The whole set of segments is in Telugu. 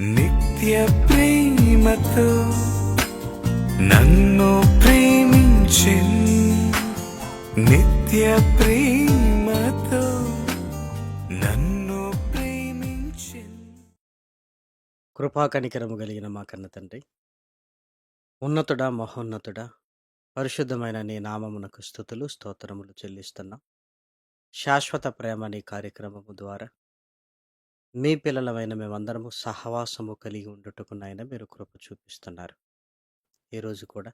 నిత్య ప్రేమతో నన్ను ప్రేమించిన్ నిత్య ప్రేమతో నన్ను ప్రేమించిన్. కృపా కనికరము కలిగిన మా కన్న తండ్రి ఉన్నతుడా మహోన్నతుడా పరిశుద్ధమైన నీ నామమునకు స్థుతులు స్తోత్రములు చెల్లిస్తున్నాం. శాశ్వత ప్రేమ నీ కార్యక్రమము ద్వారా మీ పిల్లలమైన మేమందరము సహవాసము కలిగి ఉండుటకు నాయన మీరు కృప చూపిస్తున్నారు. ఈరోజు కూడా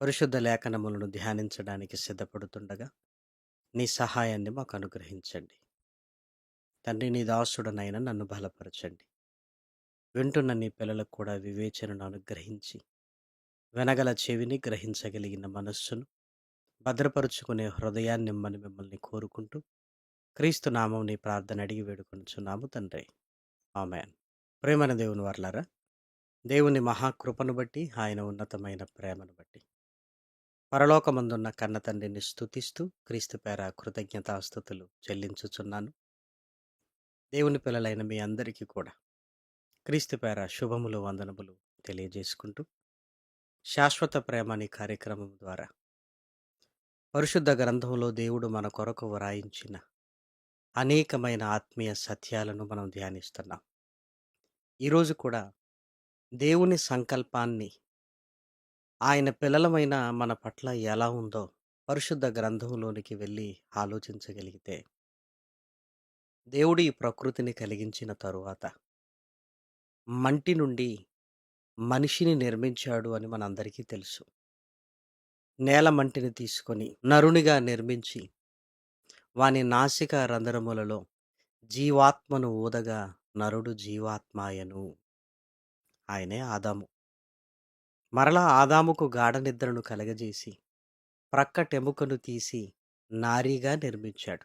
పరిశుద్ధ లేఖనములను ధ్యానించడానికి సిద్ధపడుతుండగా నీ సహాయాన్ని మాకు అనుగ్రహించండి. తండ్రి నీ దాసుడనైనా నన్ను బలపరచండి. వింటున్న నీ పిల్లలకు కూడా వివేచనను అనుగ్రహించి వినగల చెవిని గ్రహించగలిగిన మనస్సును భద్రపరుచుకునే హృదయాన్ని నిమ్మని మిమ్మల్ని కోరుకుంటూ క్రీస్తు నామం నీ ప్రార్థన అడిగి వేడుకొంచున్నాము తండ్రి. ఆమెన్. ప్రేమన దేవుని వర్లారా దేవుని మహాకృపను బట్టి ఆయన ఉన్నతమైన ప్రేమను బట్టి పరలోకమందున్న కన్న తండ్రిని స్థుతిస్తూ క్రీస్తు పేర కృతజ్ఞతాస్థుతులు చెల్లించుచున్నాను. దేవుని పిల్లలైన మీ అందరికీ కూడా క్రీస్తు పేర శుభములు వందనములు తెలియజేసుకుంటూ శాశ్వత ప్రేమ అనే కార్యక్రమం ద్వారా పరిశుద్ధ గ్రంథంలో దేవుడు మన కొరకు వ్రాయించిన అనేకమైన ఆత్మీయ సత్యాలను మనం ధ్యానిస్తున్నాం. ఈరోజు కూడా దేవుని సంకల్పాన్ని ఆయన పిల్లలమైన మన పట్ల ఎలా ఉందో పరిశుద్ధ గ్రంథంలోనికి వెళ్ళి ఆలోచించగలిగితే దేవుడు ఈ ప్రకృతిని కలిగించిన తరువాత మంటి నుండి మనిషిని నిర్మించాడు అని మనందరికీ తెలుసు. నేల మంటిని తీసుకొని నరునిగా నిర్మించి వాని నాసిక రంధ్రములలో జీవాత్మను ఊదగా నరుడు జీవాత్మాయను. ఆయనే ఆదాము. మరలా ఆదాముకు గాఢ నిద్రను కలగజేసి ప్రక్కటెముకను తీసి నారీగా నిర్మించాడు.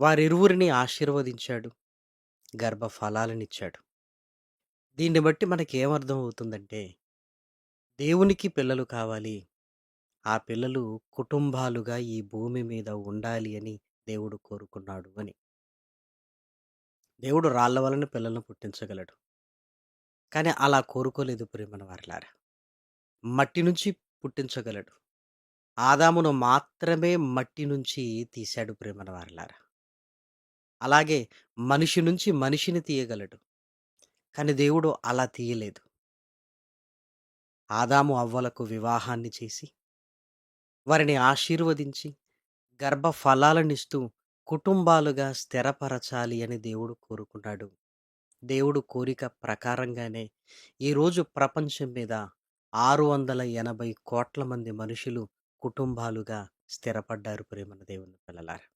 వారిరువురిని ఆశీర్వదించాడు గర్భఫలాలనిచ్చాడు. దీన్ని బట్టి మనకేమర్థం అవుతుందంటే దేవునికి పిల్లలు కావాలి ఆ పిల్లలు కుటుంబాలుగా ఈ భూమి మీద ఉండాలి అని దేవుడు కోరుకున్నాడు అని. దేవుడు రాళ్ళ వలన పిల్లలను పుట్టించగలడు. కానీ అలా కోరుకోలేదు ప్రేమన వారిలారా. మట్టి నుంచి పుట్టించగలడు. ఆదామును మాత్రమే మట్టి నుంచి తీశాడు ప్రేమన వారిలారా. అలాగే మనిషి నుంచి మనిషిని తీయగలడు. కానీ దేవుడు అలా తీయలేదు. ఆదాము అవ్వలకు వివాహాన్ని చేసి వారిని ఆశీర్వదించి గర్భ ఫలాలనిస్తూ కుటుంబాలుగా స్థిరపరచాలి అని దేవుడు కోరుకున్నాడు. దేవుడు కోరిక ప్రకారంగానే ఈరోజు ప్రపంచం మీద ఆరు వందల ఎనభై కోట్ల మంది మనుషులు కుటుంబాలుగా స్థిరపడ్డారు ప్రేమన దేవుని పిల్లలారు.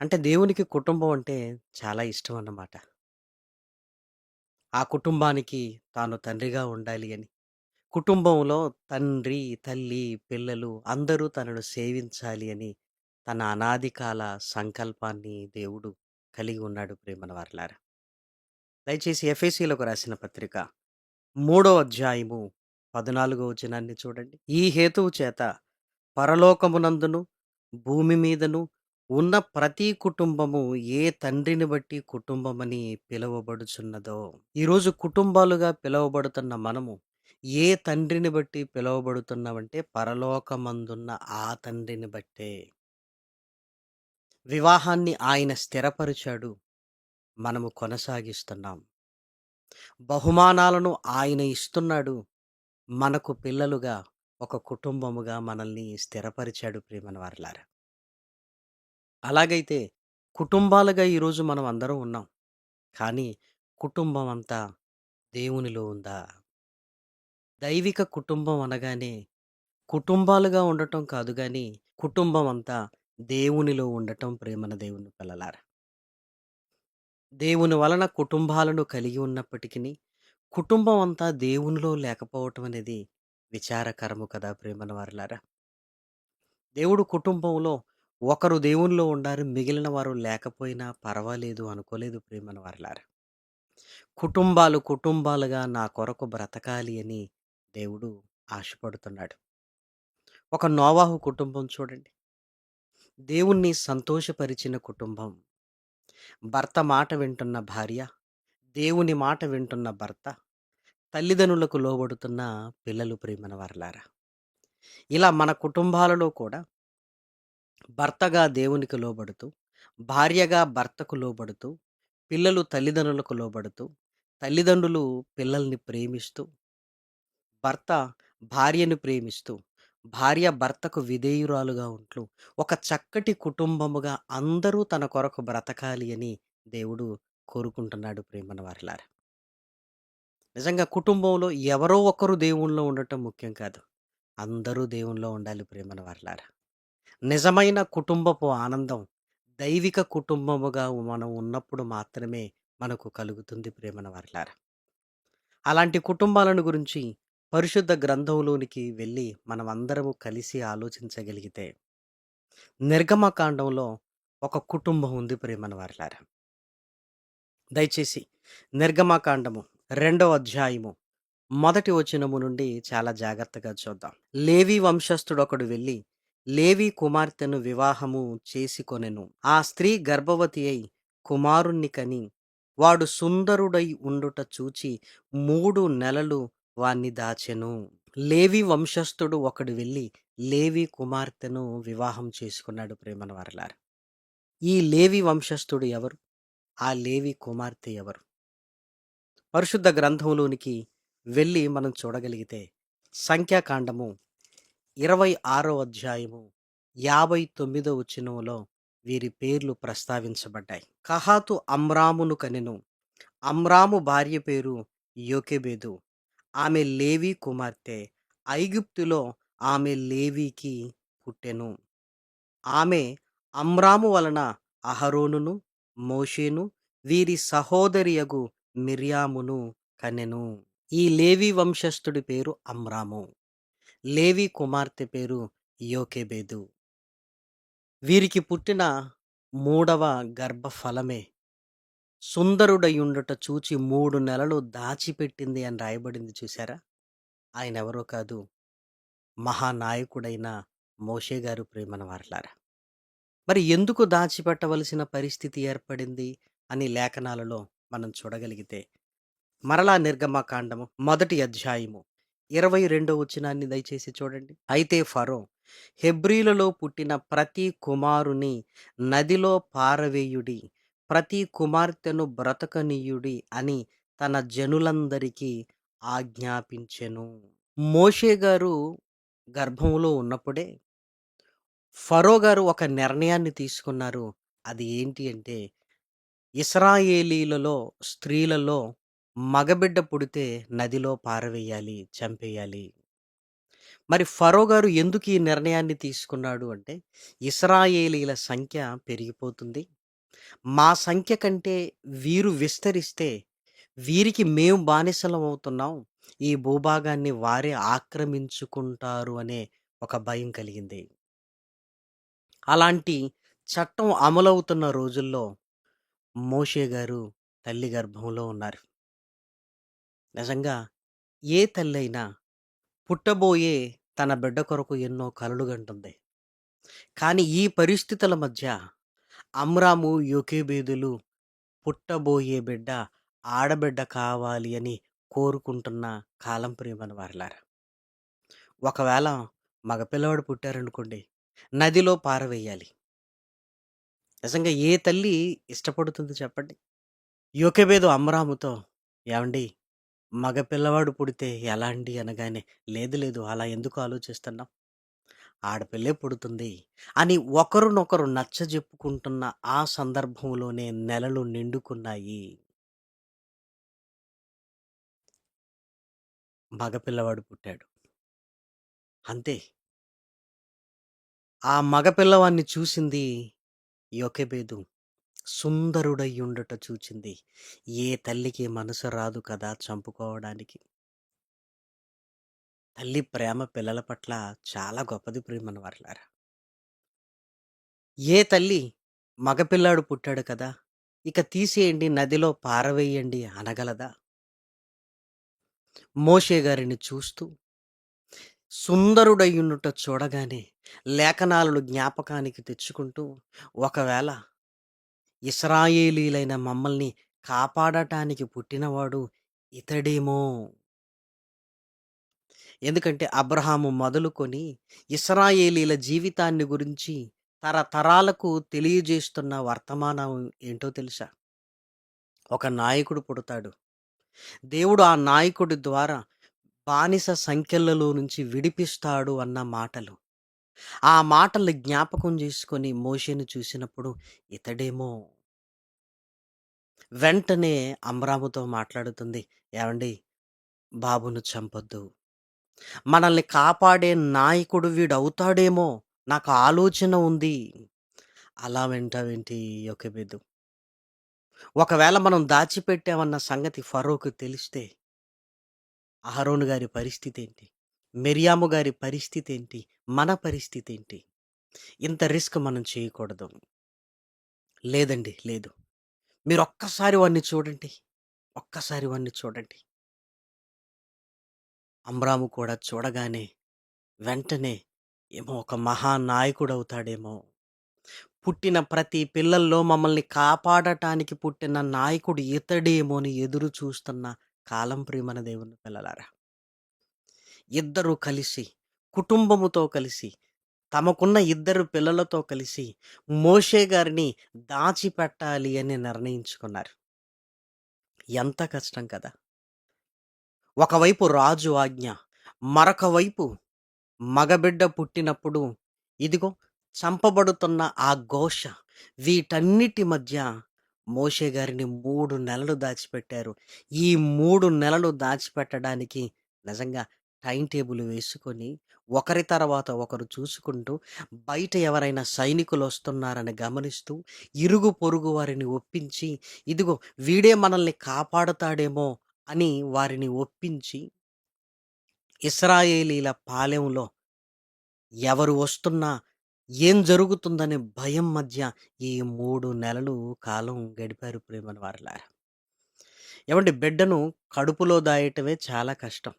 అంటే దేవునికి కుటుంబం అంటే చాలా ఇష్టం అన్నమాట. ఆ కుటుంబానికి తాను తండ్రిగా ఉండాలి అని కుటుంబంలో తండ్రి తల్లి పిల్లలు అందరూ తనను సేవించాలి అని తన అనాది కాల సంకల్పాన్ని దేవుడు కలిగి ఉన్నాడు ప్రేమన వారలారా దయచేసి ఎఫ్ఎసీలకు రాసిన పత్రిక మూడో అధ్యాయము పద్నాలుగో వచనాన్ని చూడండి. ఈ హేతువు చేత పరలోకమునందును భూమి మీదను ఉన్న ప్రతి కుటుంబము ఏ తండ్రిని బట్టి కుటుంబమని పిలువబడుచున్నదో ఈరోజు కుటుంబాలుగా పిలువబడుతున్న మనము ఏ తండ్రిని బట్టి పిలువబడుతున్నామంటే పరలోకమందున్న ఆ తండ్రిని బట్టే. వివాహాన్ని ఆయన స్థిరపరిచాడు. మనము కొనసాగిస్తున్నాం. బహుమానాలను ఆయన ఇస్తున్నాడు. మనకు పిల్లలుగా ఒక కుటుంబముగా మనల్ని స్థిరపరిచాడు ప్రేమని వారలారా అలాగైతే కుటుంబాలుగా ఈరోజు మనం అందరం ఉన్నాం. కానీ కుటుంబం అంతా దేవునిలో ఉందా? దైవిక కుటుంబం అనగానే కుటుంబాలుగా ఉండటం కాదు కానీ కుటుంబం అంతా దేవునిలో ఉండటం ప్రేమన దేవుని పిల్లలారా. దేవుని వలన కుటుంబాలను కలిగి ఉన్నప్పటికీ కుటుంబం అంతా దేవునిలో లేకపోవటం అనేది విచారకరము కదా ప్రేమన వారలారా. దేవుడు కుటుంబంలో ఒకరు దేవునిలో ఉండారు మిగిలిన వారు లేకపోయినా పర్వాలేదు అనుకోలేదు ప్రేమన వారలారా. కుటుంబాలు కుటుంబాలుగా నా కొరకు బ్రతకాలి అని దేవుడు ఆశపడుతున్నాడు. ఒక నోవాహు కుటుంబం చూడండి. దేవుణ్ణి సంతోషపరిచిన కుటుంబం. భర్త మాట వింటున్న భార్య దేవుని మాట వింటున్న భర్త, తల్లిదండ్రులకు లోబడుతున్న పిల్లలు ప్రేమన వర్లారా. ఇలా మన కుటుంబాలలో కూడా భర్తగా దేవునికి లోబడుతూ, భార్యగా భర్తకు లోబడుతూ, పిల్లలు తల్లిదండ్రులకు లోబడుతూ, తల్లిదండ్రులు పిల్లల్ని ప్రేమిస్తూ, భర్త భార్యను ప్రేమిస్తూ, భార్య భర్తకు విధేయురాలుగా ఉంటూ, ఒక చక్కటి కుటుంబముగా అందరూ తన కొరకు బ్రతకాలి అని దేవుడు కోరుకుంటున్నాడు ప్రియమైన వారలారా. నిజంగా కుటుంబంలో ఎవరో ఒకరు దేవునిలో ఉండటం ముఖ్యం కాదు. అందరూ దేవునిలో ఉండాలి ప్రియమైన వారలారా. నిజమైన కుటుంబపు ఆనందం దైవిక కుటుంబముగా మనం ఉన్నప్పుడు మాత్రమే మనకు కలుగుతుంది ప్రియమైన వారలారా. అలాంటి కుటుంబాలను గురించి పరిశుద్ధ గ్రంథంలోనికి వెళ్ళి మనమందరము కలిసి ఆలోచించగలిగితే నిర్గమకాండంలో ఒక కుటుంబం ఉంది ప్రేమన వారలారా. దయచేసి నిర్గమకాండము రెండవ అధ్యాయము మొదటి వచనము నుండి చాలా జాగ్రత్తగా చూద్దాం. లేవి వంశస్థుడొకడు వెళ్ళి లేవి కుమార్తెను వివాహము చేసుకొనెను. ఆ స్త్రీ గర్భవతి అయి కుమారుణ్ణి కని వాడు సుందరుడై ఉండుట చూచి మూడు నెలలు వాణ్ణి దాచెను. లేవి వంశస్థుడు ఒకడు వెళ్ళి లేవి కుమార్తెను వివాహం చేసుకున్నాడు ప్రేమన వారలారా. ఈ లేవి వంశస్థుడు ఎవరు? ఆ లేవి కుమార్తె ఎవరు? పరిశుద్ధ గ్రంథంలోనికి వెళ్ళి మనం చూడగలిగితే సంఖ్యాకాండము ఇరవై ఆరో అధ్యాయము యాభై తొమ్మిదో వచనంలో వీరి పేర్లు ప్రస్తావించబడ్డాయి. కహాతు అమ్రామును కనెను. అమ్రాము భార్య పేరు యోకెబేదు ఆమె లేవి కుమార్తె. ఐగుప్తులో ఆమె లేవికి పుట్టెను. ఆమె అమ్రాము వలన అహరోనును, మోషేను వీరి సహోదరియగు మిర్యామును కనెను. ఈ లేవి వంశస్థుడి పేరు అమ్రాము. లేవి కుమార్తె పేరు యోకెబేదు వీరికి పుట్టిన మూడవ గర్భఫలమే సుందరుడయుండుట చూచి మూడు నెలలు దాచిపెట్టింది అని రాయబడింది చూశారా ఆయన ఎవరో కాదు మహానాయకుడైన మోషే గారు ప్రేమన వారలారా. మరి ఎందుకు దాచిపెట్టవలసిన పరిస్థితి ఏర్పడింది అని లేఖనాలలో మనం చూడగలిగితే మరలా నిర్గమకాండము మొదటి అధ్యాయము ఇరవై రెండో వచనాన్ని దయచేసి చూడండి. అయితే ఫరో హెబ్రీలలో పుట్టిన ప్రతి కుమారుని నదిలో పారవేయుడి ప్రతి కుమార్తెను బ్రతకనీయుడి అని తన జనులందరికీ ఆజ్ఞాపించెను. మోషే గారు గర్భంలో ఉన్నప్పుడే ఫరో గారు ఒక నిర్ణయాన్ని తీసుకున్నారు. అది ఏంటి అంటే ఇస్రాయేలీలలో స్త్రీలలో మగబిడ్డ పుడితే నదిలో పారవేయాలి, చంపేయాలి. మరి ఫరో గారు ఎందుకు ఈ నిర్ణయాన్ని తీసుకున్నాడు అంటే ఇస్రాయేలీల సంఖ్య పెరిగిపోతుంది. మా సంఖ్య కంటే వీరు విస్తరిస్తే వీరికి మేము బానిసలం అవుతున్నాం. ఈ భూభాగాన్ని వారే ఆక్రమించుకుంటారు అనే ఒక భయం కలిగింది. అలాంటి చట్టం అమలవుతున్న రోజుల్లో మోషే గారు తల్లి గర్భంలో ఉన్నారు. నిజంగా ఏ తల్లైనా పుట్టబోయే తన బిడ్డ కొరకు ఎన్నో కలలుగంటుంది కానీ ఈ పరిస్థితుల మధ్య అమ్రాము, యోకేబేదులు పుట్టబోయే బిడ్డ ఆడబిడ్డ కావాలి అని కోరుకుంటున్న కాలం ప్రియమని వారిలారా ఒకవేళ మగపిల్లవాడు పుట్టారనుకోండి నదిలో పారవేయాలి. నిజంగా ఏ తల్లి ఇష్టపడుతుంది చెప్పండి? యోకేబేదు అమ్రాముతో ఏమండి మగ పిల్లవాడు పుడితే ఎలా అండి అనగానే లేదు లేదు అలా ఎందుకు ఆలోచిస్తున్నావు? ఆడపిల్లే పుడుతుంది అని ఒకరినొకరు నచ్చజెప్పుకుంటున్న ఆ సందర్భంలోనే నెలలు నిండుకున్నాయి. మగపిల్లవాడు పుట్టాడు. అంతే. ఆ మగపిల్లవాడిని చూసింది యోకెబెదు. సుందరుడయ్యుండుట చూచింది. ఏ తల్లికి మనసు రాదు కదా చంపుకోవడానికి. తల్లి ప్రేమ పిల్లల పట్ల చాలా గొప్పది ప్రియమైన వర్లారా ఏ తల్లి మగపిల్లాడు పుట్టాడు కదా! ఇక తీసేయండి నదిలో పారవేయండి అనగలదా? మోషే గారిని చూస్తూ సుందరుడయ్యుండుట చూడగానే లేఖనాలను జ్ఞాపకానికి తెచ్చుకుంటూ ఒకవేళ ఇస్రాయేలీలైన మమ్మల్ని కాపాడటానికి పుట్టినవాడు ఇతడేమో ఎందుకంటే అబ్రహాము మొదలుకొని ఇస్రాయేలీల జీవితాన్ని గురించి తరతరాలకు తెలియజేస్తున్న వర్తమానం ఏంటో తెలుసా? ఒక నాయకుడు పుడతాడు. దేవుడు ఆ నాయకుడి ద్వారా బానిస సంఖ్యలలో నుంచి విడిపిస్తాడు అన్న మాటలు. ఆ మాటలు జ్ఞాపకం చేసుకొని మోషేను చూసినప్పుడు ఇతడేమో వెంటనే అమ్రాముతో మాట్లాడుతుంది. ఏమండి? బాబును చంపొద్దు. మనల్ని కాపాడే నాయకుడు వీడవుతాడేమో నాకు ఆలోచన ఉంది. అలా వింటావేంటి ఒక యొకెబెదు. ఒకవేళ మనం దాచిపెట్టామన్న సంగతి ఫరోకు తెలిస్తే అహరోను గారి పరిస్థితి ఏంటి మిరియాము గారి పరిస్థితి ఏంటి మన పరిస్థితి ఏంటి ఇంత రిస్క్ మనం చేయకూడదు. లేదండి లేదు. మీరు ఒక్కసారి వాడిని చూడండి. ఒక్కసారి వాడిని చూడండి. అమ్రాము కూడా చూడగానే వెంటనే ఏమో ఒక మహానాయకుడు అవుతాడేమో పుట్టిన ప్రతి పిల్లల్లో మమ్మల్ని కాపాడటానికి పుట్టిన నాయకుడు ఇతడేమో అని ఎదురు చూస్తున్న కాలం ప్రియమన దేవుని పిల్లలారా. ఇద్దరు కలిసి కుటుంబముతో కలిసి తమకున్న ఇద్దరు పిల్లలతో కలిసి మోషే గారిని దాచిపెట్టాలి అని నిర్ణయించుకున్నారు. ఎంత కష్టం కదా! ఒకవైపు రాజు ఆజ్ఞ మరొక వైపు మగబిడ్డ పుట్టినప్పుడు ఇదిగో చంపబడుతున్న ఆ ఘోష. వీటన్నిటి మధ్య మోషే గారిని మూడు నెలలు దాచిపెట్టారు. ఈ మూడు నెలలు దాచిపెట్టడానికి నిజంగా టైం టేబుల్ వేసుకొని ఒకరి తర్వాత ఒకరు చూసుకుంటూ బయట ఎవరైనా సైనికులు వస్తున్నారని గమనిస్తూ ఇరుగు పొరుగు వారిని ఒప్పించి ఇదిగో వీడే మనల్ని కాపాడుతాడేమో అని వారిని ఒప్పించి ఇస్రాయేలీల పాలెంలో ఎవరు వస్తున్నా ఏం జరుగుతుందనే భయం మధ్య ఈ మూడు నెలలు కాలం గడిపారు ప్రేమని వారిలారా. ఏమంటే బిడ్డను కడుపులో దాయటమే చాలా కష్టం.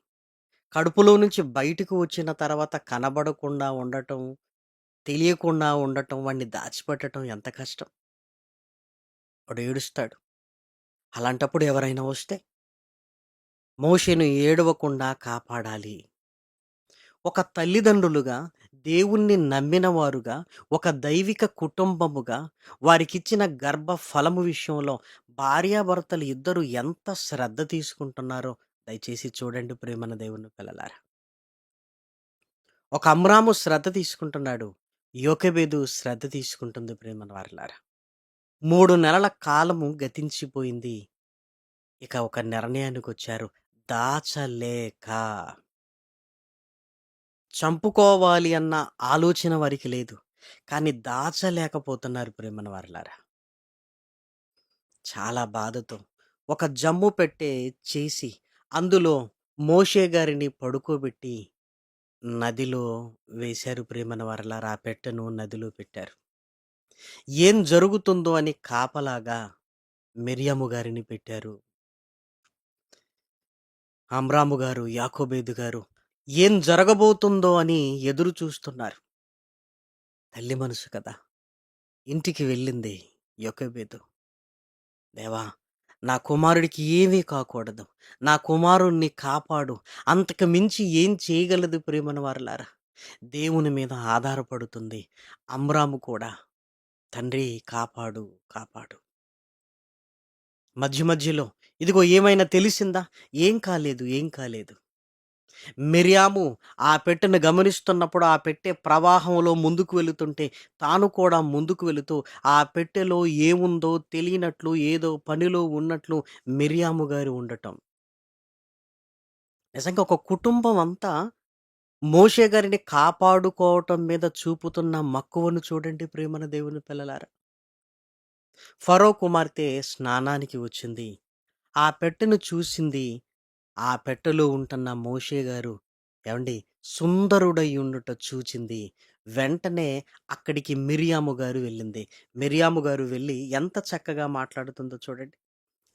కడుపులో నుంచి బయటకు వచ్చిన తర్వాత కనబడకుండా ఉండటం తెలియకుండా ఉండటం వాడిని దాచిపెట్టడం ఎంత కష్టం. వాడు ఏడుస్తాడు. అలాంటప్పుడు ఎవరైనా వస్తే మోషేను ఏడవకుండా కాపాడాలి. ఒక తల్లిదండ్రులుగా దేవుణ్ణి నమ్మిన వారుగా ఒక దైవిక కుటుంబముగా వారికిచ్చిన గర్భ ఫలము విషయంలో భార్యాభర్తలు ఇద్దరు ఎంత శ్రద్ధ తీసుకుంటున్నారో దయచేసి చూడండి ప్రేమన దేవుని పిల్లలారా. ఒక అమ్రాము శ్రద్ధ తీసుకుంటున్నాడు. యోకబేదు శ్రద్ధ తీసుకుంటుంది ప్రేమన వారిలారా. మూడు నెలల కాలము గతించిపోయింది. ఇక ఒక నిర్ణయానికి వచ్చారు దాచలేక. చంపుకోవాలి అన్న ఆలోచన వారికి లేదు. కానీ దాచలేకపోతున్నారు ప్రేమన వారిలారా. చాలా బాధతో ఒక జమ్ము పెట్టే చేసి అందులో మోషే గారిని పడుకోబెట్టి నదిలో వేశారు ప్రేమన వారలారా. ఆ పెట్టెను నదిలో పెట్టారు. ఏం జరుగుతుందో అని కాపలాగా మిరియము గారిని పెట్టారు. అమ్రాము గారు యాకోబేదు గారు ఏం జరగబోతుందో అని ఎదురు చూస్తున్నారు. తల్లి మనసు కదా! ఇంటికి వెళ్ళింది యొకబేదు. దేవా నా కుమారుడికి ఏమీ కాకూడదు. నా కుమారుణ్ణి కాపాడు. అంతకు మించి ఏం చేయగలదు ప్రేమన వారలారా? దేవుని మీద ఆధారపడుతుంది. అమ్రాము కూడా తండ్రి కాపాడు కాపాడు. మధ్య మధ్యలో ఇదిగో ఏమైనా తెలిసిందా? ఏం కాలేదు ఏం కాలేదు. మిరియాము ఆ పెట్టెను గమనిస్తున్నప్పుడు ఆ పెట్టె ప్రవాహంలో ముందుకు వెళుతుంటే తాను కూడా ముందుకు వెళుతూ ఆ పెట్టెలో ఏముందో తెలియనట్లు ఏదో పనిలో ఉన్నట్లు మిరియాము గారు ఉండటం. నిజంగా ఒక కుటుంబం అంతా మోషే గారిని కాపాడుకోవటం మీద చూపుతున్న మక్కువను చూడండి ప్రేమన దేవుని పిల్లలారా. ఫరో కుమార్తె స్నానానికి వచ్చింది. ఆ పెట్టెను చూసింది. ఆ పెట్టెలో ఉంటున్న మోషే గారు ఏమండి సుందరుడై ఉండుట చూచింది. వెంటనే అక్కడికి మిరియాము గారు వెళ్ళింది. మిరియాము గారు వెళ్ళి ఎంత చక్కగా మాట్లాడుతుందో చూడండి.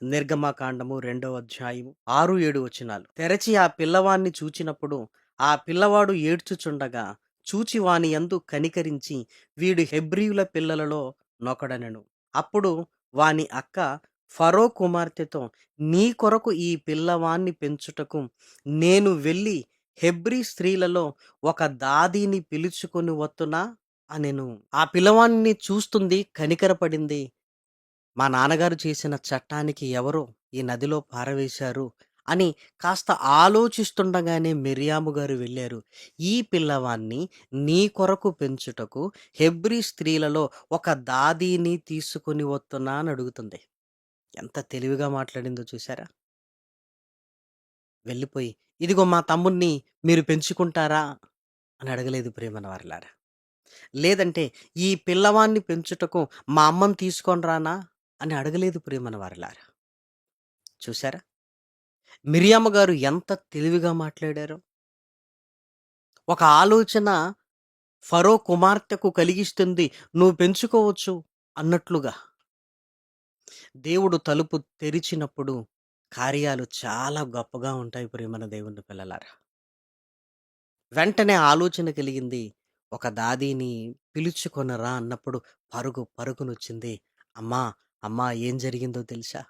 నిర్గమాకాండము రెండవ అధ్యాయము ఆరు ఏడు వచనాలు. తెరచి ఆ పిల్లవాణ్ణి చూచినప్పుడు ఆ పిల్లవాడు ఏడ్చుచుండగా చూచి వాని యందు కనికరించి వీడు హెబ్రియుల పిల్లలలో నొకడనెను. అప్పుడు వాని అక్క ఫరో కుమార్తెతో నీ కొరకు ఈ పిల్లవాన్ని పెంచుటకు నేను వెళ్ళి హెబ్రీ స్త్రీలలో ఒక దాదీని పిలుచుకొని వత్తునా? అనెను. ఆ పిల్లవాన్ని చూస్తుంది కనికరపడింది. మా నాన్నగారు చేసిన చట్టానికి ఎవరో ఈ నదిలో పారవేశారు అని కాస్త ఆలోచిస్తుండగానే మిరియాము గారు వెళ్ళారు. ఈ పిల్లవాన్ని నీ కొరకు పెంచుటకు హెబ్రీ స్త్రీలలో ఒక దాదీని తీసుకొని వస్తున్నా అని అడుగుతుంది. ఎంత తెలివిగా మాట్లాడిందో చూసారా? వెళ్ళిపోయి ఇదిగో మా తమ్ముణ్ణి మీరు పెంచుకుంటారా? అని అడగలేదు ప్రేమన వారిలారా లేదంటే ఈ పిల్లవాన్ని పెంచుటకు మా అమ్మని తీసుకొని రానా? అని అడగలేదు ప్రేమన వారిలారా చూసారా? మిరియమ్మ గారు ఎంత తెలివిగా మాట్లాడారో. ఒక ఆలోచన ఫరో కుమార్తెకు కలిగిస్తుంది నువ్వు పెంచుకోవచ్చు అన్నట్లుగా. దేవుడు తలుపు తెరిచినప్పుడు కార్యాలు చాలా గొప్పగా ఉంటాయి ప్రేమన దేవుని పిల్లలారా. వెంటనే ఆలోచన కలిగింది ఒక దాదీని పిలుచుకొనరా అన్నప్పుడు పరుగు పరుగునొచ్చింది అమ్మా అమ్మా ఏం జరిగిందో తెలుసా?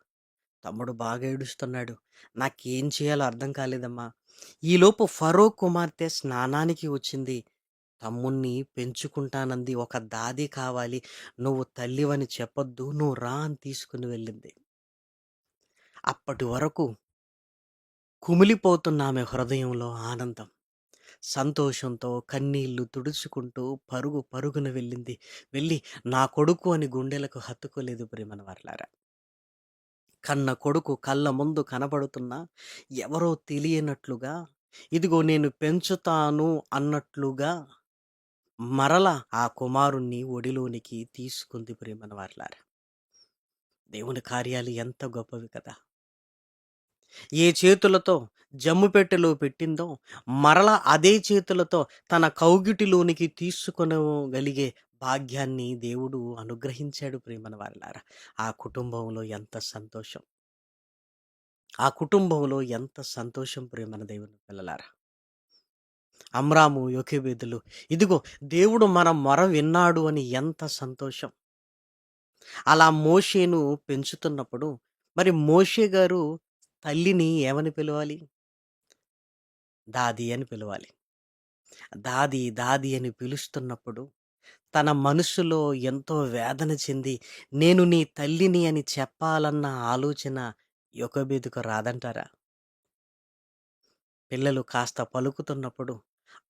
తమ్ముడు బాగా ఏడుస్తున్నాడు నాకేం చేయాలో అర్థం కాలేదమ్మా. ఈలోపు ఫరో కుమార్తె స్నానానికి వచ్చింది తమ్ముణ్ణి పెంచుకుంటానంది. ఒక దాది కావాలి. నువ్వు తల్లివని చెప్పొద్దు. నువ్వు రా అని తీసుకుని వెళ్ళింది. అప్పటి వరకు కుమిలిపోతున్న ఆమె హృదయంలో ఆనందం. సంతోషంతో కన్నీళ్ళు తుడుచుకుంటూ పరుగు పరుగున వెళ్ళింది. వెళ్ళి నా కొడుకు అని గుండెలకు హత్తుకోలేదు ప్రేమన వర్లారా. కన్న కొడుకు కళ్ళ ముందు కనబడుతున్నా ఎవరో తెలియనట్లుగా ఇదిగో నేను పెంచుతాను అన్నట్లుగా మరల ఆ కుమారుణ్ణి ఒడిలోనికి తీసుకుంది ప్రేమన వార్లారా దేవుని కార్యాలు ఎంత గొప్పవి కదా. ఏ చేతులతో జమ్ము పెట్టెలో పెట్టిందో మరల అదే చేతులతో తన కౌగిటిలోనికి తీసుకొనగలిగే భాగ్యాన్ని దేవుడు అనుగ్రహించాడు ప్రేమన వారిలారా ఆ కుటుంబంలో ఎంత సంతోషం. ఆ కుటుంబంలో ఎంత సంతోషం ప్రేమన దేవుని పిల్లలారా. అమ్రాము యోకేబేదులు. ఇదిగో దేవుడు మన మొర విన్నాడు అని ఎంత సంతోషం. అలా మోషేను పెంచుతున్నప్పుడు మరి మోషే గారు తల్లిని ఏమని పిలవాలి? దాది అని పిలవాలి. దాది దాది అని పిలుస్తున్నప్పుడు తన మనసులో ఎంతో వేదన చెంది నేను నీ తల్లిని అని చెప్పాలన్న ఆలోచన యొకబేదుకు రాదంటారా? పిల్లలు కాస్త పలుకుతున్నప్పుడు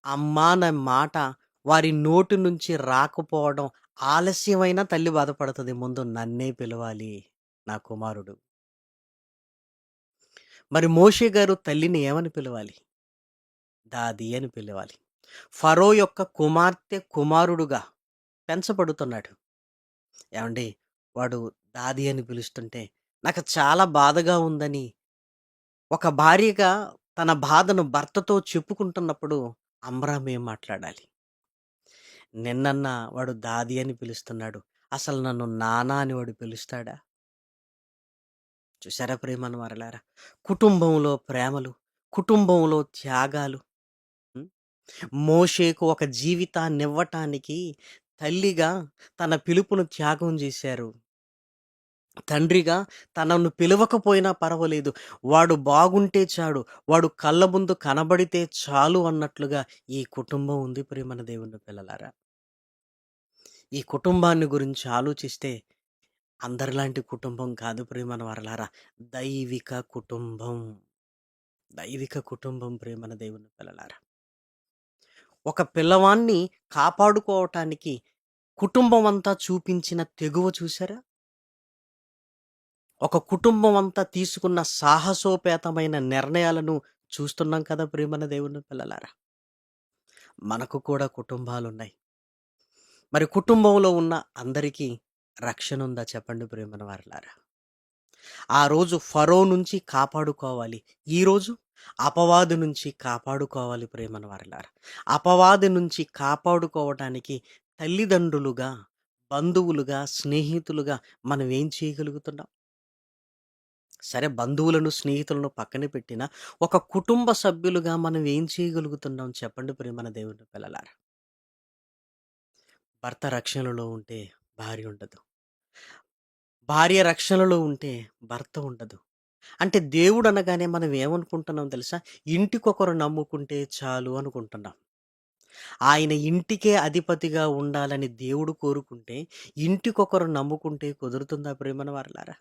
అమ్మా మాట వారి నోటి నుంచి రాకపోవడం ఆలస్యమైన తల్లి బాధపడుతుంది. ముందు నన్నే పిలవాలి నా కుమారుడు. మరి మోషే గారు తల్లిని ఏమని పిలవాలి? దాది అని పిలవాలి. ఫరో యొక్క కుమార్తె కుమారుడుగా పెంచబడుతున్నాడు. ఏమండి? వాడు దాది అని పిలుస్తుంటే నాకు చాలా బాధగా ఉందని. ఒక భార్యగా తన బాధను భర్తతో చెప్పుకుంటున్నప్పుడు అమ్రామ్ ఏం మాట్లాడాలి. నిన్నన్న వాడు దాది అని పిలుస్తున్నాడు. అసలు నన్ను నానా అని వాడు పిలుస్తాడా? చూసారా ప్రేమను మరలారా? కుటుంబంలో ప్రేమలు కుటుంబంలో త్యాగాలు మోషేకు ఒక జీవితాన్ని ఇవ్వటానికి తల్లిగా తన పిలుపును త్యాగం చేశారు. తండ్రిగా తనను పిలవకపోయినా పర్వాలేదు. వాడు బాగుంటే చాడు వాడు కళ్ళ ముందు కనబడితే చాలు అన్నట్లుగా ఈ కుటుంబం ఉంది ప్రేమన దేవుని పిల్లలారా. ఈ కుటుంబాన్ని గురించి ఆలోచిస్తే అందరిలాంటి కుటుంబం కాదు ప్రేమన వరలారా. దైవిక కుటుంబం. దైవిక కుటుంబం ప్రేమన దేవుని పిల్లలారా. ఒక పిల్లవాన్ని కాపాడుకోవటానికి కుటుంబం అంతా చూపించిన తెగువ చూసారా ఒక కుటుంబం అంతా తీసుకున్న సాహసోపేతమైన నిర్ణయాలను చూస్తున్నాం కదా ప్రేమన దేవుని పిల్లలారా. మనకు కూడా కుటుంబాలు ఉన్నాయి మరి కుటుంబంలో ఉన్న అందరికీ రక్షణ ఉందా చెప్పండి ప్రేమన వారలారా. ఆ రోజు ఫరో నుంచి కాపాడుకోవాలి ఈరోజు అపవాది నుంచి కాపాడుకోవాలి ప్రేమన వారలారా. అపవాది నుంచి కాపాడుకోవటానికి తల్లిదండ్రులుగా బంధువులుగా స్నేహితులుగా మనం ఏం చేయగలుగుతున్నాం? సరే బంధువులను స్నేహితులను పక్కన పెట్టిన ఒక కుటుంబ సభ్యులుగా మనం ఏం చేయగలుగుతున్నాం చెప్పండి ప్రేమన దేవుని పిల్లలారా భర్త రక్షణలో ఉంటే భార్య ఉండదు భార్య రక్షణలో ఉంటే భర్త ఉండదు. అంటే దేవుడు అనగానే మనం ఏమనుకుంటున్నాం తెలుసా? ఇంటికొకరు నమ్ముకుంటే చాలు అనుకుంటున్నాం. ఆయన ఇంటికే అధిపతిగా ఉండాలని దేవుడు కోరుకుంటే, ఇంటికొకరు నమ్ముకుంటే కుదురుతుందా ప్రేమన వారలారా?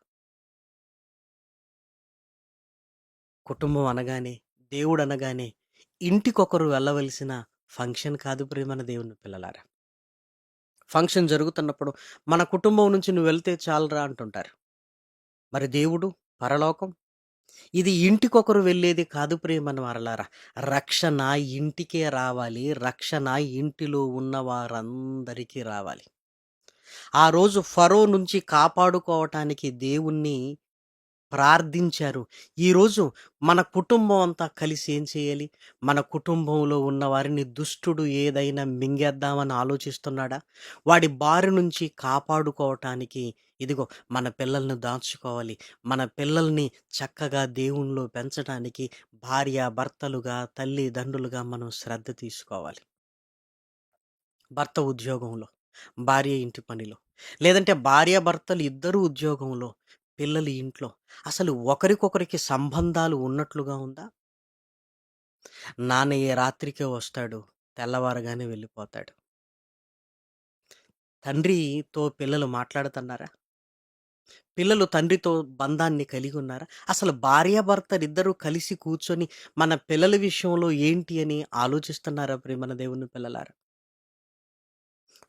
కుటుంబం అనగానే, దేవుడు అనగానే, ఇంటికొకరు వెళ్ళవలసిన ఫంక్షన్ కాదు ప్రేమన దేవుని పిల్లలారా. ఫంక్షన్ జరుగుతున్నప్పుడు, మన కుటుంబం నుంచి నువ్వు వెళ్తే చాలురా అంటుంటారు. మరి దేవుడు, పరలోకం ఇది ఇంటికొకరు వెళ్ళేది కాదు ప్రేమన మరలారా రక్షణ ఇంటికే రావాలి. రక్షణ ఇంటిలో ఉన్న వారందరికీ రావాలి. ఆ రోజు ఫరో నుంచి కాపాడుకోవటానికి దేవుణ్ణి ప్రార్థించారు. ఈరోజు మన కుటుంబం అంతా కలిసి ఏం చేయాలి? మన కుటుంబంలో ఉన్న వారిని దుష్టుడు ఏదైనా మింగేద్దామని ఆలోచిస్తున్నాడా? వాడి బారి నుంచి కాపాడుకోవటానికి ఇదిగో మన పిల్లల్ని దాచుకోవాలి. మన పిల్లల్ని చక్కగా దేవునిలో పెంచటానికి భార్య, భర్తలుగా, తల్లిదండ్రులుగా మనం శ్రద్ధ తీసుకోవాలి. భర్త ఉద్యోగంలో, భార్య ఇంటి పనిలో, లేదంటే భార్యాభర్తలు ఇద్దరు ఉద్యోగంలో, పిల్లలు ఇంట్లో. అసలు ఒకరికొకరికి సంబంధాలు ఉన్నట్లుగా ఉందా? నాన్న ఏ రాత్రికే వస్తాడు. తెల్లవారగానే వెళ్ళిపోతాడు. తండ్రితో పిల్లలు మాట్లాడుతున్నారా? పిల్లలు తండ్రితో బంధాన్ని కలిగి ఉన్నారా? అసలు భార్యాభర్తలిద్దరూ కలిసి కూర్చొని మన పిల్లల విషయంలో ఏంటి అని ఆలోచిస్తున్నారా ప్రేమన దేవుని పిల్లలారా?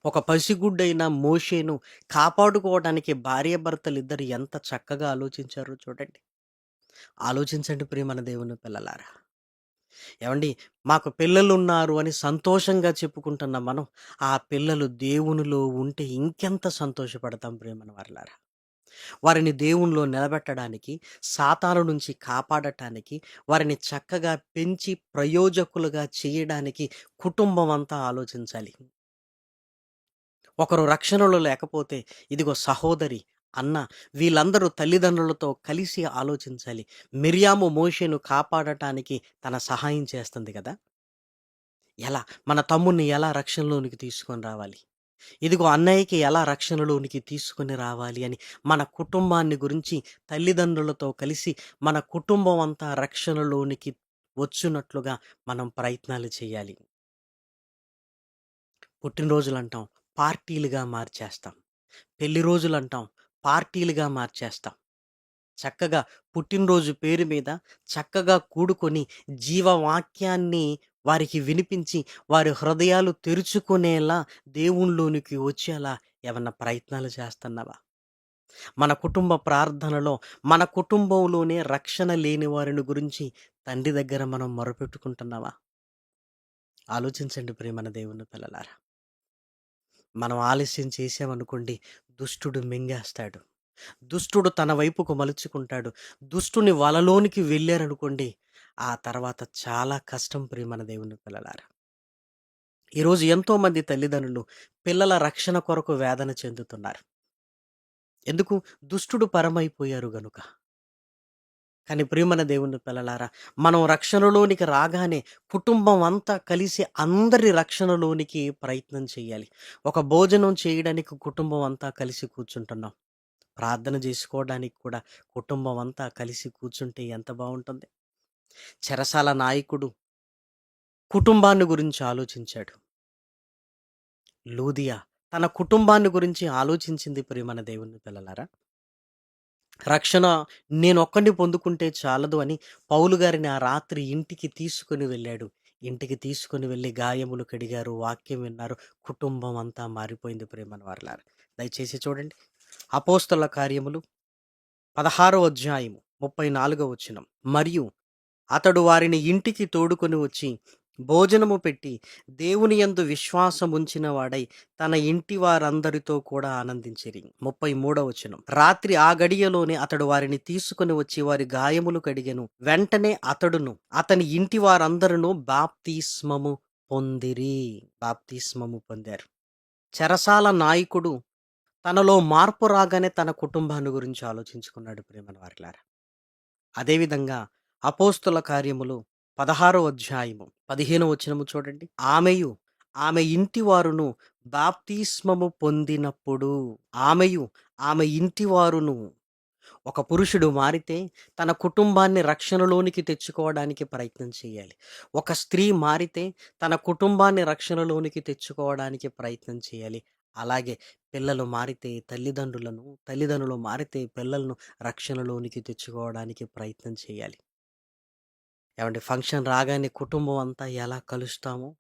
ఒక పసిగుడ్డైన మోషేను కాపాడుకోవడానికి భార్యాభర్తలిద్దరు ఎంత చక్కగా ఆలోచించారో చూడండి. ఆలోచించండి ప్రియమైన దేవుని పిల్లలారా. ఏవండీ మాకు పిల్లలు ఉన్నారు అని సంతోషంగా చెప్పుకుంటున్న మనం, ఆ పిల్లలు దేవునిలో ఉంటే ఇంకెంత సంతోషపడతాం ప్రియమైన వారిలారా వారిని దేవునిలో నిలబెట్టడానికి, సాతాను నుంచి కాపాడటానికి, వారిని చక్కగా పెంచి ప్రయోజకులుగా చేయడానికి కుటుంబం అంతా ఆలోచించాలి. ఒకరు రక్షణలో లేకపోతే ఇదిగో సహోదరి, అన్న వీళ్ళందరూ తల్లిదండ్రులతో కలిసి ఆలోచించాలి. మిర్యాము మోషేను కాపాడటానికి తన సహాయం చేస్తుంది కదా ఎలా? మన తమ్ముడిని ఎలా రక్షణలోనికి తీసుకొని రావాలి? ఇదిగో అన్నయ్యకి ఎలా రక్షణలోనికి తీసుకొని రావాలి అని మన కుటుంబాన్ని గురించి తల్లిదండ్రులతో కలిసి మన కుటుంబం అంతా రక్షణలోనికి వచ్చినట్లుగా మనం ప్రయత్నాలు చేయాలి. పుట్టినరోజులు అంటాం పార్టీలుగా మార్చేస్తాం. పెళ్ళి రోజులు అంటాం పార్టీలుగా మార్చేస్తాం. చక్కగా పుట్టినరోజు పేరు మీద చక్కగా కూడుకొని జీవవాక్యాన్ని వారికి వినిపించి, వారి హృదయాలు తెరుచుకునేలా దేవునిలోనికి వచ్చేలా ఏమన్నా ప్రయత్నాలు చేస్తున్నావా? మన కుటుంబ ప్రార్థనలో, మన కుటుంబంలోనే రక్షణ లేని వారిని గురించి తండ్రి దగ్గర మనం మొరపెట్టుకుంటున్నావా? ఆలోచించండి ప్రియమైన దేవుని పిల్లలారా. మనం ఆలస్యం చేసామనుకోండి దుష్టుడు మింగేస్తాడు. దుష్టుడు తన వైపుకు మలుచుకుంటాడు. దుష్టుని వలలోనికి వెళ్ళారనుకోండి, ఆ తర్వాత చాలా కష్టం ప్రియమైన దేవుని పిల్లలారా. ఈరోజు ఎంతోమంది తల్లిదండ్రులు పిల్లల రక్షణ కొరకు వేదన చెందుతున్నారు. ఎందుకు? దుష్టుడు పరమైపోయారు గనుక. కానీ ప్రియమైన దేవుని పిల్లలారా, మనం రక్షణలోనికి రాగానే కుటుంబం అంతా కలిసి అందరి రక్షణలోనికి ప్రయత్నం చేయాలి. ఒక భోజనం చేయడానికి కుటుంబం అంతా కలిసి కూర్చుంటున్నాం. ప్రార్థన చేసుకోవడానికి కూడా కుటుంబం అంతా కలిసి కూర్చుంటే ఎంత బాగుంటుంది చెరసాల నాయకుడు కుటుంబాన్ని గురించి ఆలోచించాడు. లూదియా తన కుటుంబాన్ని గురించి ఆలోచించింది ప్రియమైన దేవుని పిల్లలారా. రక్షణ నేనొక్కడిని పొందుకుంటే చాలదు అని పౌలు గారిని ఆ రాత్రి ఇంటికి తీసుకొని వెళ్ళాడు. ఇంటికి తీసుకొని వెళ్ళి గాయములు కడిగారు, వాక్యం విన్నారు. కుటుంబం అంతా మారిపోయింది ప్రేమని వారలారా. దయచేసి చూడండి. అపోస్తల కార్యములు 16 అధ్యాయము ముప్పై నాలుగో వచ్చినం మరియు అతడు వారిని ఇంటికి తోడుకొని వచ్చి భోజనము పెట్టి దేవుని యందు విశ్వాసముంచిన వాడై తన ఇంటి వారందరితో కూడా ఆనందించిరి. 33 వచనం. రాత్రి ఆ గడియలోనే అతడు వారిని తీసుకొని వచ్చి వారి గాయములు కడిగెను. వెంటనే అతడును అతని ఇంటి వారందరును బాప్తిస్మము పొందిరి. బాప్తిస్మము పొందారు. చెరసాల నాయకుడు తనలో మార్పు రాగానే తన కుటుంబాన్ని గురించి ఆలోచించుకున్నాడు ప్రేమను వారిలారా అదేవిధంగా అపోస్తుల కార్యములు 16 అధ్యాయము 15 వచనము చూడండి. ఆమెయు ఆమె ఇంటి వారును బాప్తిస్మము పొందినప్పుడు ఆమెయు ఆమె ఇంటి వారును ఒక పురుషుడు మారితే తన కుటుంబాన్ని రక్షణలోనికి తెచ్చుకోవడానికి ప్రయత్నం చేయాలి. ఒక స్త్రీ మారితే తన కుటుంబాన్ని రక్షణలోనికి తెచ్చుకోవడానికి ప్రయత్నం చేయాలి. అలాగే పిల్లలు మారితే తల్లిదండ్రులను తల్లిదండ్రులు మారితే పిల్లలను రక్షణలోనికి తెచ్చుకోవడానికి ప్రయత్నం చేయాలి. ఏమంటే ఫంక్షన్ రాగానే కుటుంబం అంతా ఎలా కలుస్తామో?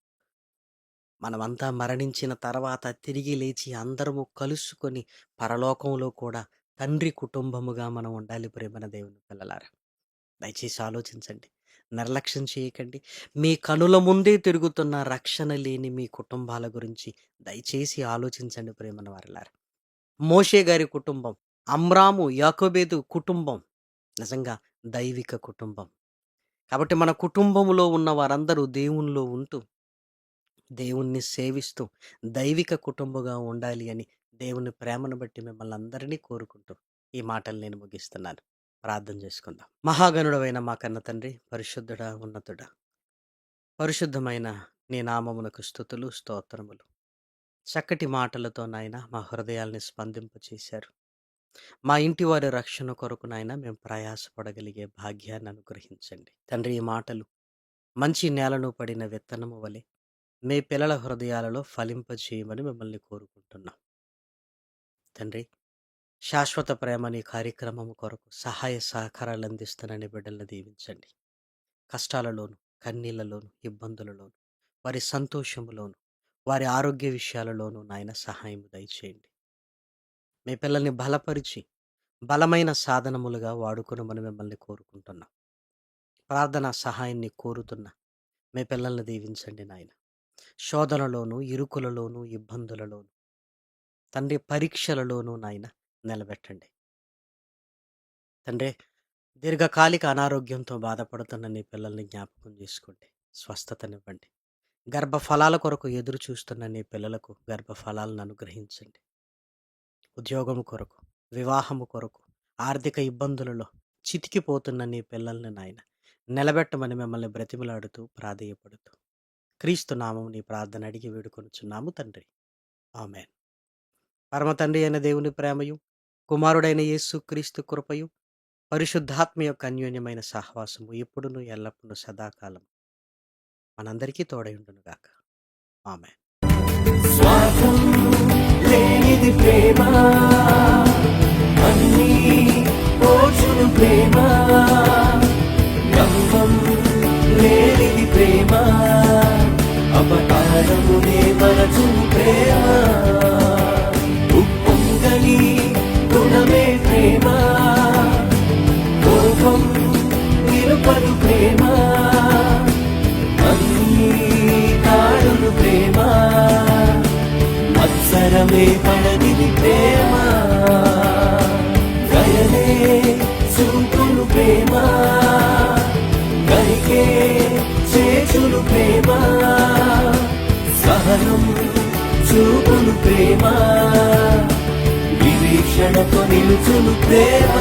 మనమంతా మరణించిన తర్వాత తిరిగి లేచి అందరము కలుసుకొని పరలోకంలో కూడా తండ్రి కుటుంబముగా మనం ఉండాలి ప్రేమన దేవుని పిల్లలారా. దయచేసి ఆలోచించండి. నిర్లక్ష్యం చేయకండి. మీ కనుల ముందే తిరుగుతున్న రక్షణ లేని మీ కుటుంబాల గురించి దయచేసి ఆలోచించండి ప్రేమన వారిలారా. మోషే గారి కుటుంబం అమ్రాము యాకోబేదు కుటుంబం నిజంగా దైవిక కుటుంబం. కాబట్టి మన కుటుంబంలో ఉన్న వారందరూ దేవునిలో ఉంటూ దేవుణ్ణి సేవిస్తూ దైవిక కుటుంబగా ఉండాలి అని దేవుని ప్రేమను బట్టి మిమ్మల్ని అందరినీ కోరుకుంటూ ఈ మాటలు నేను ముగిస్తున్నాను. ప్రార్థన చేసుకుందాం. మహాగణుడమైన మా కన్న తండ్రి పరిశుద్ధుడా ఉన్నతుడా పరిశుద్ధమైన నీ నామమునకు స్థుతులు స్తోత్రములు. చక్కటి మాటలతో నాయన మా హృదయాల్ని స్పందింపచేశారు. మా ఇంటి వారి రక్షణ కొరకు నాయన మేము ప్రయాసపడగలిగే భాగ్యాన్ని అనుగ్రహించండి. తండ్రి ఈ మాటలు మంచి నేలను పడిన విత్తనము వలె మీ పిల్లల హృదయాలలో ఫలింపచేయమని మిమ్మల్ని కోరుకుంటున్నాం. తండ్రి శాశ్వత ప్రేమ నీ కార్యక్రమం కొరకు సహాయ సహకారాలు అందిస్తున్న బిడ్డలను దీవించండి. కష్టాలలోను కన్నీళ్ళలోను ఇబ్బందులలోను వారి సంతోషములోను వారి ఆరోగ్య విషయాలలోనూ నాయన సహాయం దయచేయండి. మీ పిల్లల్ని బలపరిచి బలమైన సాధనములుగా వాడుకొనమని మిమ్మల్ని కోరుకుంటున్నాం. ప్రార్థన సహాయాన్ని కోరుతున్న మీ పిల్లల్ని దీవించండి నాయన. శోధనలోను ఇరుకులలోను ఇబ్బందులలోను తండ్రి పరీక్షలలోనూ నాయన నిలబెట్టండి. తండ్రి దీర్ఘకాలిక అనారోగ్యంతో బాధపడుతున్న నీ పిల్లల్ని జ్ఞాపకం చేసుకోండి స్వస్థతనివ్వండి. గర్భఫలాల కొరకు ఎదురు చూస్తున్న నీ పిల్లలకు గర్భఫలాలను అనుగ్రహించండి. ఉద్యోగం కొరకు వివాహము కొరకు ఆర్థిక ఇబ్బందులలో చితికిపోతున్న నీ పిల్లల్ని నాయన నిలబెట్టమని మిమ్మల్ని బ్రతిమలాడుతూ ప్రాధేయపడుతూ క్రీస్తు నామం నీ ప్రార్థన అడిగి వేడుకొనుచున్నాము తండ్రి. ఆమెన్. పరమ తండ్రి అయిన దేవుని ప్రేమయు కుమారుడైన యేసు క్రీస్తు కృపయు పరిశుద్ధాత్మ యొక్క అన్యోన్యమైన సహవాసము ఎప్పుడును ఎల్లప్పుడూ సదాకాలం మనందరికీ తోడై గాక ఆమె లేనిది ప్రేమ. అన్ని పోచును ప్రేమ. గర్వం లేనిది ప్రేమ. అపకారమునే మరచును ప్రేమ. ఉప్పొంగని గుణమే ప్రేమ. కోపం నిలుపదు ప్రేమ. అన్ని కాడును ప్రేమ. మత్సరమే చూపులు ప్రేమ నిరీక్షణతో నిలుచును ప్రేమ.